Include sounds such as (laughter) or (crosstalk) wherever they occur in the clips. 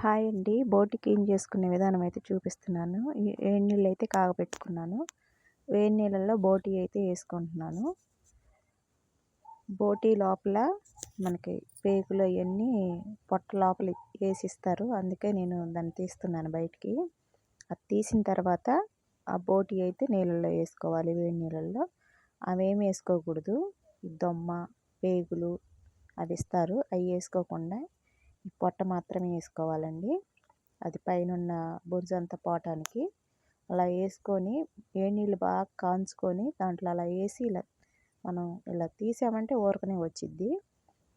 Hi అండి. బోటి clean చేసుకునే విధానం అయితే చూపిస్తున్నాను. వేడి నీళ్ళు అయితే కాగబెట్టుకున్నాను. వేడి నీళ్ళల్లో బోటి అయితే వేసుకుంటున్నాను. బోటి లోపల మనకి పేగులు అవన్నీ పొట్ట లోపల వేసి ఇస్తారు అందుకే నేను దాన్ని తీస్తున్నాను బయటికి. అది తీసిన తర్వాత ఆ బోటి అయితే నీళ్ళల్లో వేసుకోవాలి వేడి నీళ్ళల్లో అవేమి వేసుకోకూడదు. దొమ్మ పేగులు అవి ఇస్తారు. అవి వేసుకోకుండా పొట్ట మాత్రమే వేసుకోవాలండి. అది పైన బొరుజంతా పోవటానికి అలా వేసుకొని వేడి నీళ్ళు బాగా కాంచుకొని దాంట్లో అలా వేసి ఇలా మనం ఇలా తీసామంటే ఊరకనే వచ్చిద్ది.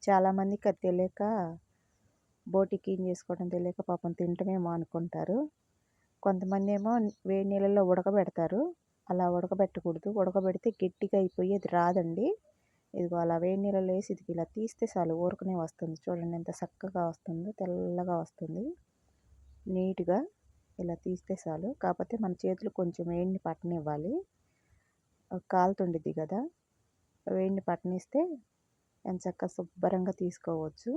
చాలామందికి అది తెలియక బోటి క్లీన్ చేసుకోవడం తెలియక పాపం తింటమేమో అనుకుంటారు. కొంతమంది ఏమో వేడి నీళ్ళల్లో ఉడకబెడతారు. అలా ఉడకబెట్టకూడదు. ఉడకబెడితే గట్టిగా అయిపోయి అది రాదండి. ఇదిగో అలా వేడి నీళ్ళలో వేసి ఇది ఇలా తీస్తే చాలు ఊరకనే వస్తుంది. చూడండి ఎంత చక్కగా వస్తుందో తెల్లగా వస్తుంది. నీట్గా ఇలా తీస్తే చాలు. కాకపోతే మన చేతులు కొంచెం వేడిని పట్టనివ్వాలి. కాలుతుండిద్ది కదా. వేడిని పట్టనిస్తే ఎంత చక్కగా శుభ్రంగా తీసుకోవచ్చు.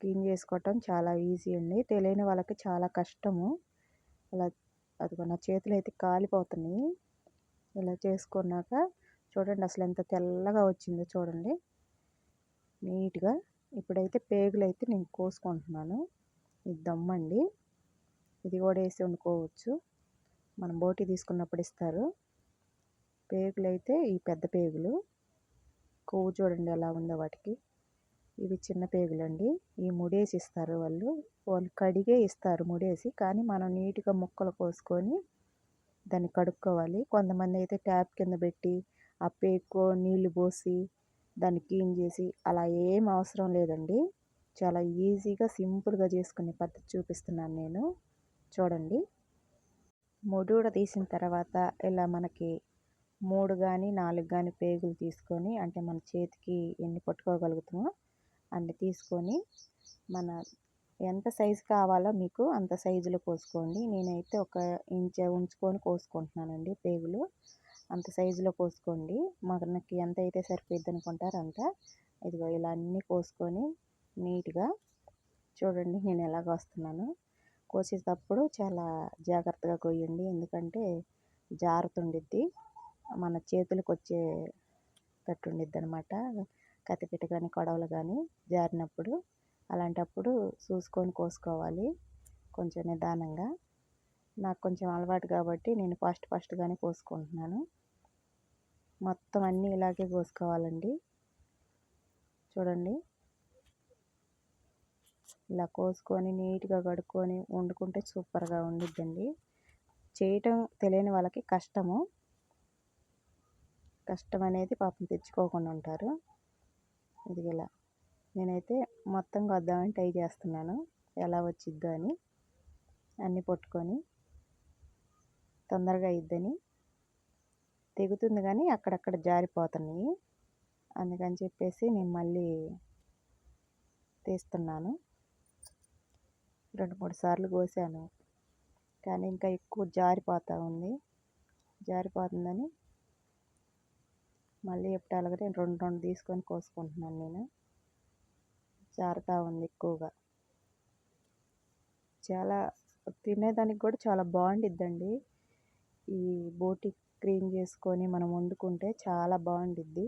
క్లీన్ చేసుకోవటం చాలా ఈజీ అండి. తెలియని వాళ్ళకి చాలా కష్టము. అలా అదిగో నా చేతులు అయితే కాలిపోతున్నాయి. ఇలా చేసుకున్నాక చూడండి అసలు ఎంత తెల్లగా వచ్చిందో చూడండి. నీట్గా ఇప్పుడైతే పేగులు అయితే నేను కోసుకుంటున్నాను. ఇది దమ్మండి. ఇది కూడా వేసి వండుకోవచ్చు. మనం బోటి తీసుకున్నప్పుడు ఇస్తారు. పేగులు అయితే ఈ పెద్ద పేగులు. కొవ్వు చూడండి ఎలా ఉందో వాటికి. ఇవి చిన్న పేగులు అండి ఈ ముడేసి ఇస్తారు వాళ్ళు. వాళ్ళు కడిగే ఇస్తారు ముడేసి. కానీ మనం నీట్గా ముక్కలు కోసుకొని దాన్ని కడుక్కోవాలి. కొంతమంది అయితే ట్యాప్ కింద పెట్టి ఆ ఎక్కువ నీళ్ళు పోసి దాన్ని క్లీన్ చేసి అలా ఏం అవసరం లేదండి. చాలా ఈజీగా సింపుల్గా చేసుకునే పద్ధతి చూపిస్తున్నాను నేను. చూడండి. ముడూడ తీసిన తర్వాత ఇలా మనకి మూడు కానీ నాలుగు కానీ పేగులు తీసుకొని అంటే మన చేతికి ఎన్ని పట్టుకోగలుగుతామో అన్ని తీసుకొని మన ఎంత సైజు కావాలో మీకు అంత సైజులో కోసుకోండి నేనైతే ఒక ఇంచ్ ఉంచుకొని కోసుకుంటున్నానండి పేగులు. అంత సైజులో కోసుకోండి. మనకి ఎంత అయితే సరిపోద్ది అనుకుంటారో అంత ఇదిగో ఇలా అన్నీ కోసుకొని నీట్గా చూడండి నేను ఎలాగ వస్తున్నాను. కోసేటప్పుడు చాలా జాగ్రత్తగా కొయ్యండి ఎందుకంటే జారుతుండిద్ది. మన చేతులకు వచ్చే తట్టుండిద్ది అనమాట కత్తిపీట కానీ కొడవలు కానీ జారినప్పుడు అలాంటప్పుడు చూసుకొని కోసుకోవాలి కొంచెం నిదానంగా. నాకు కొంచెం అలవాటు కాబట్టి నేను ఫస్ట్ ఫస్ట్గానే కోసుకుంటున్నాను. మొత్తం అన్నీ ఇలాగే కోసుకోవాలండి చూడండి. ఇలా కోసుకొని నీట్గా కడుక్కొని వండుకుంటే సూపర్గా ఉండిద్దండి. చేయటం తెలియని వాళ్ళకి కష్టము. కష్టం అనేది పాపం తెచ్చుకోకుండా ఉంటారు. ఇది ఇలా. నేనైతే మొత్తం వద్దామని ట్రై చేస్తున్నాను. ఎలా వచ్చిద్దో అని. అన్నీ పట్టుకొని తొందరగా అయిద్దని. తెగుతుంది కానీ అక్కడక్కడ జారిపోతున్నాయి. అందుకని చెప్పేసి నేను మళ్ళీ తీస్తున్నాను. రెండు మూడు సార్లు కోసాను. కానీ ఇంకా ఎక్కువ జారిపోతూ ఉంది. జారిపోతుందని మళ్ళీ ఎప్పుడు అలాగే రెండు రెండు తీసుకొని కోసుకుంటున్నాను నేను. జారుతూ ఉంది ఎక్కువగా. చాలా తినేదానికి కూడా చాలా బాగుండిద్దండి ఈ బోటి క్లీన్ చేసుకొని మనం వండుకుంటే చాలా బాగుండిద్ది.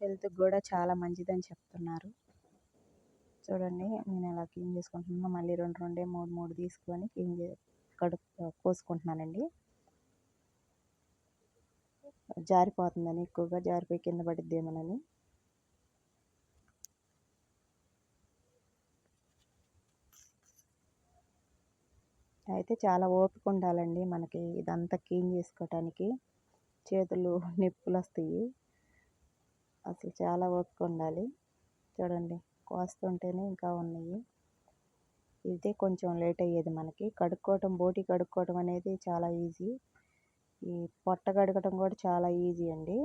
హెల్త్కి కూడా చాలా మంచిదని చెప్తున్నారు. చూడండి నేను ఎలా క్లీన్ చేసుకుంటున్నాను మళ్ళీ రెండు రెండే మూడు మూడు తీసుకొని క్లీన్ చే కడుపు కోసుకుంటున్నానండి. జారిపోతుందని ఎక్కువగా జారిపోయి కింద పడిద్దేమోనని. అయితే చాలా ఓపిక ఉండాలండి మనకి ఇదంతా క్లీన్ చేసుకోవటానికి చేతులు (laughs) నొప్పులు వస్తాయి అసలు చాలా ఓపిక ఉండాలి చూడండి కోస్తుంటేనే ఇంకా ఉన్నాయి. ఇదే కొంచెం లేట్ అయ్యేది మనకి. కడుక్కోవటం బోటి కడుక్కోవటం అనేది చాలా ఈజీ. ఈ పొట్ట కడగటం కూడా చాలా ఈజీ అండి.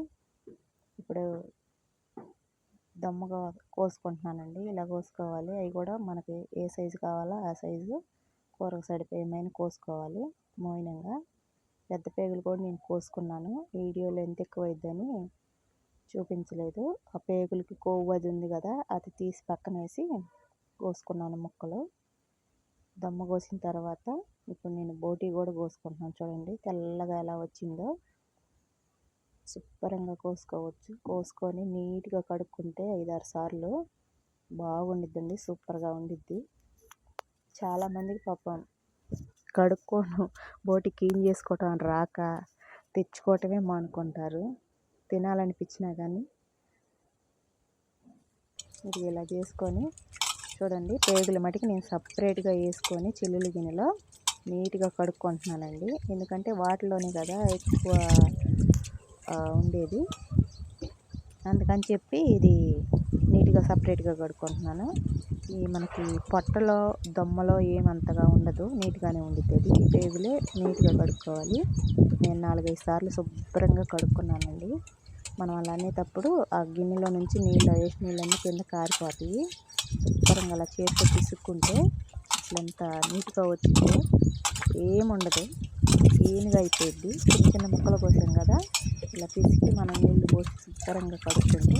ఇప్పుడు దమ్ముగా కోసుకుంటున్నానండి. ఇలా కోసుకోవాలి. అవి కూడా మనకి ఏ సైజు కావాలో ఆ సైజు కూరకు సరిపోయేమైనా కోసుకోవాలి మోయినంగా పెద్ద పేగులు కూడా నేను కోసుకున్నాను. వీడియోలో ఎంత ఎక్కువ చూపించలేదు. ఆ పేగులకి కొవ్వు అది ఉంది కదా అది తీసి పక్కన వేసి కోసుకున్నాను ముక్కలు. దమ్మ కోసిన తర్వాత ఇప్పుడు నేను బోటీ కూడా కోసుకుంటున్నాను చూడండి తెల్లగా ఎలా వచ్చిందో. శుభ్రంగా కోసుకోవచ్చు. కోసుకొని నీట్గా కడుక్కుంటే ఐదారు సార్లు బాగుండిద్దండి సూపర్గా ఉండిద్ది. చాలామందికి పాపం కడుక్కోను బోటి క్లీన్ చేసుకోవటం రాక తెచ్చుకోవటమే మానుకుంటారు. తినాలనిపించినా కానీ ఇది ఇలా చేసుకొని చూడండి పేగుల మటుకు నేను సపరేట్గా వేసుకొని చిల్లులు గిన్నెలో నీట్గా కడుక్కుంటున్నానండి. ఎందుకంటే వాటిలోనే కదా ఎక్కువ ఉండేది. అందుకని చెప్పి ఇది నీట్గా సపరేట్గా కడుక్కుంటున్నాను. ఈ మనకి పొట్టలో దొమ్మలో ఏమంతగా ఉండదు. నీట్గానే ఉండిద్ది. ఈ పేగులే నీట్గా కడుక్కోవాలి. నేను నాలుగైదు సార్లు శుభ్రంగా కడుక్కున్నానండి. మనం అలా అనేటప్పుడు ఆ గిన్నెలో నుంచి నీళ్ళు వేసి నీళ్ళన్నీ కింద కారిపోతాయి. శుభ్రంగా అలా చేతితో పిసుక్కుంటే అసలు ఎంత నీట్గా వచ్చిందో ఏముండదు క్లీన్గా అయిపోయింది చిన్న చిన్న ముక్కల కోసం కదా ఇలా పిసికి మనం నీళ్ళు పోసి శుభ్రంగా కడుక్కుంటే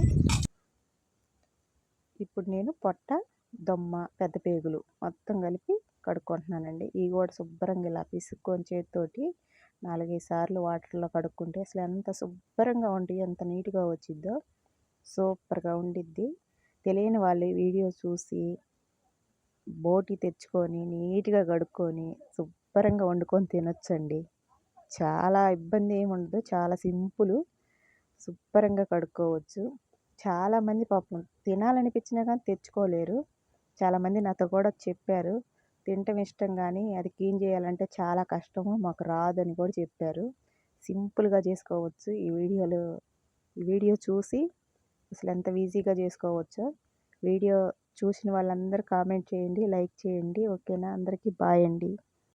ఇప్పుడు నేను పొట్ట దొమ్మ పెద్ద పేగులు మొత్తం కలిపి కడుక్కుంటున్నానండి. ఇవి కూడా శుభ్రంగా ఇలా పిసుక్కొని చేతితోటి నాలుగైదు సార్లు వాటర్లో కడుక్కుంటే అసలు ఎంత శుభ్రంగా ఉండి ఎంత నీట్గా వచ్చిద్దో సూపర్గా ఉండిద్ది. తెలియని వాళ్ళు వీడియో చూసి బోటి తెచ్చుకొని నీట్గా కడుక్కొని శుభ్రంగా వండుకొని తినొచ్చండి. చాలా ఇబ్బంది ఏమి ఉండదు చాలా సింపుల్ శుభ్రంగా కడుక్కోవచ్చు. చాలామంది పాపం తినాలనిపించినా కానీ తెచ్చుకోలేరు. చాలామంది నాతో కూడా చెప్పారు. తినటం ఇష్టం కానీ అది క్లీన్ చేయాలంటే చాలా కష్టము మాకు రాదని కూడా చెప్పారు. సింపుల్గా చేసుకోవచ్చు ఈ వీడియోలో. ఈ వీడియో చూసి అసలు ఎంత ఈజీగా చేసుకోవచ్చో. వీడియో చూసిన వాళ్ళందరూ కామెంట్ చేయండి లైక్ చేయండి. ఓకేనా? అందరికీ బాయ్ అండి.